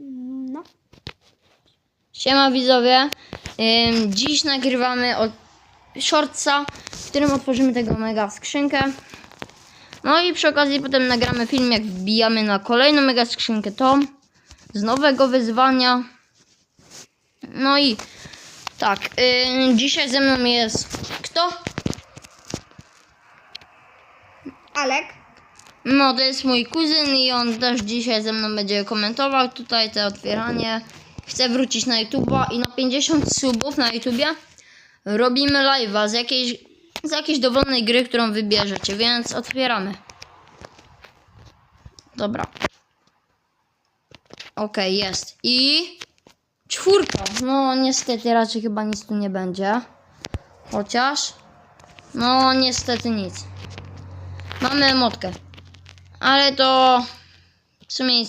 No. Siema widzowie. Ym, dziś nagrywamy od shortsa, w którym otworzymy tego mega skrzynkę. No i przy okazji potem nagramy film, jak wbijamy na kolejną mega skrzynkę tą z nowego wyzwania. No i tak, dzisiaj ze mną jest kto? Alek? No, to jest mój kuzyn i on też dzisiaj ze mną będzie komentował tutaj te otwieranie. Chcę wrócić na YouTube'a i na 50 subów na YouTubie robimy live'a z jakiejś, z jakiejś dowolnej gry, którą wybierzecie, więc otwieramy. Dobra. Okej, jest. I czwórka. No, niestety raczej chyba nic tu nie będzie. Chociaż. No, niestety nic. Mamy emotkę. Ale to w sumie nic się